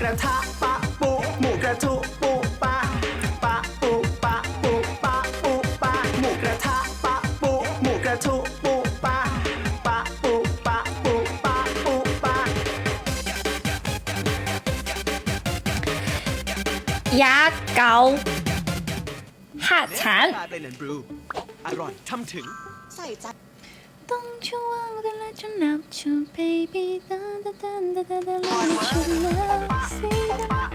กระทะปะปุหมูกระทุปุปะปะปุปะปุปะปุปะหมูกระทะปะปุหมูกระทุปุปะปะปุปะปุปะปุปะยาเกาห้าฉันชาเบลนด์บรูอร่อยทำถึง ใส่จ Don't you want to that you love to, baby. Da da da da da da. Love you love. See that.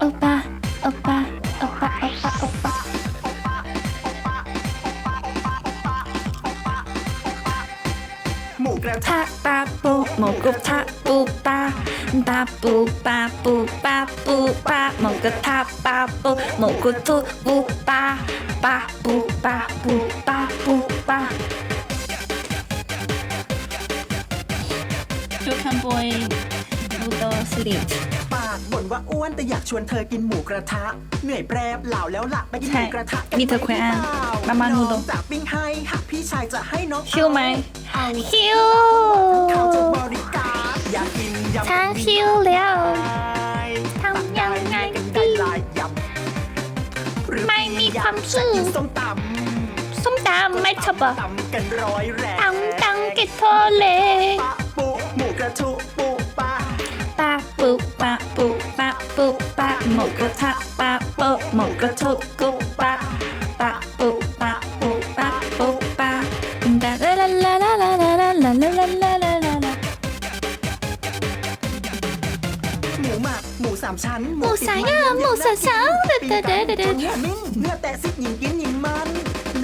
Opa, opa, opa, opa, opa. Tap ba boo, mo go tap boo ba, ba boo ba boo ba boo ba, mo go tap ba boo, mo go to boo ba, ba boo ba boo ba boo ba. าปูปา You can boy do the sleep ปากบ่นว่าอ้วนแต่อยากชวนเธอกินหมูกระทะ เหนื่อยแปรบเหล่าแล้วหลักไปกินหมูกระทะกันมีเธอแขวนไหเปล่มามานูโดน้องจากปิ้งให้หากพี่ชายจะให้น้องหิวไหมเอาหิวเขาจะบริการอยากกินยำฉันหิวแล้วตักทำยังไงกันดีได้หลายยำหรือไม่มีความสุขจะกินส้มตส้มตำไม่ชอบำอะตำกันร้อยแรงตำตังกิโทเล ปะปุหมูก ระทุปุปะปาปุปะปุปะปุปะหมูกระทะปะปุหมูกระทุกุปะปะปุปะปุปะปุปะดาลาลาลาลาลาลาลาลาลาลาลาลาลาหมูหมักหมูสามชั้นหมูสายงามหมูสายช้างเด็ดเด็ดเด็ดเด็ดเนื้อมิ้นเนื้อแต่ซิกยิงกินยิงมัน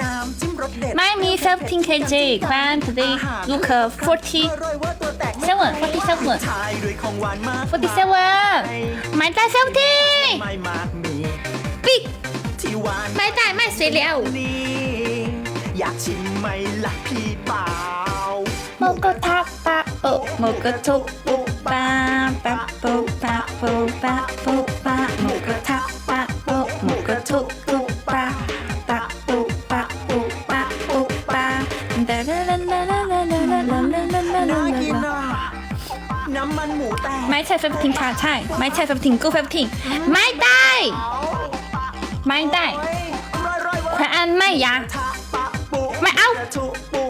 น้ำจิ้มรสเด็ดไม่มี15 kg ควัน today look อ40ร่อยเว่าตัวแตก seven forty seven ชายด้วยของหวานมาก forty seven ไม่ได้70ไม่มากมีปิกที่หวานไม่ได้ไม่เสวยแล้วอยากชิมไหมล่ะพี่เปล่าหมูกระทะปะปุหมูกระทุปุปะปะปุปะปุปะปุปะหมูกระทะปะปุหมูกระทุปุปะปะปุปะปุปะปุปะดาลาลาลาลาลาลาลาลาลาลาลา น่าลากินอะน้ำมันหมูแตกไม่ใช่15ค่ะใช่ ไม่ใช่15กู15ไม่ได้ ไม่ได้โอ้ยร่อยร่อยๆแขวนไม่อยาก ทะปะปุไม่เอา กระทุปุปะป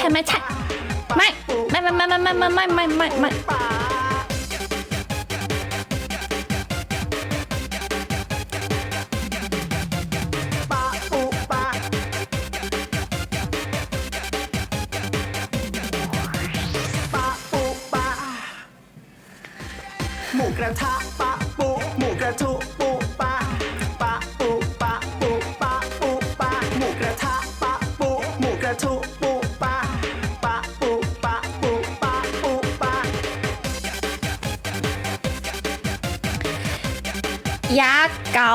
ใช่ไม่ใช่ไม่ไม่ไม่ไม่ไม่ไม่ไม่ไม่ไม่ไม่ปะปะปุปะปะปุปหมูกระทะปะปุหมูกระทุ ยาเกา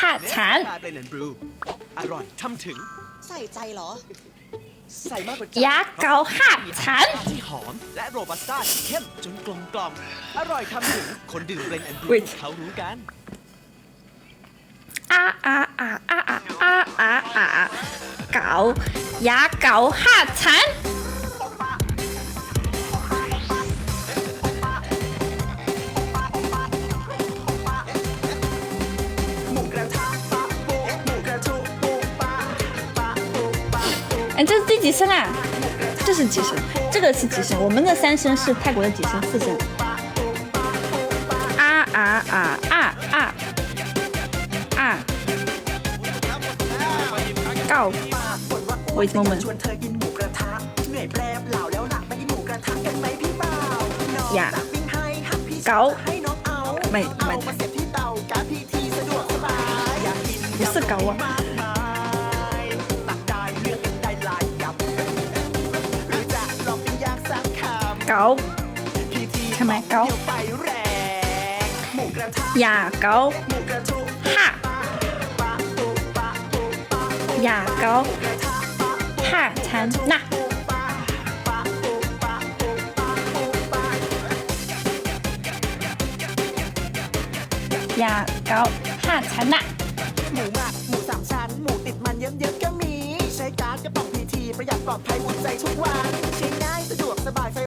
ห้าฉันชาเบลนด์บรูอร่อยทำถึง ใส่ใจเหรอ ใส่มากกว่ายาเกาห้าฉันที่หอมและโรบัสต้าที่เข้มจนกลมกล่อมอร่อยทำถึงคนดื่มเบลนด์บรู Wait เขารู้กันอาอาอาอาอาอาอาอาเกายาเกาห้าฉัน 哎，这是第几声啊？这是几声？这个是几声？我们的三声是泰国的几声？四声。啊啊啊啊啊啊。搞。为什么我们？呀，搞。没没。不是搞啊。าทำไมเกาอย่าเกาฮะอย่าเกาฮะฉันนะอย่าเกาฮะฉันนะหมูหมูสามชั้นหมูติดมันเยิ้มๆก็มี ใช้การกรป๋องพีทีประหยัดปลอดภัยอุ่นใจทุกวันใช้ง่ายสะดวกสบายไฟ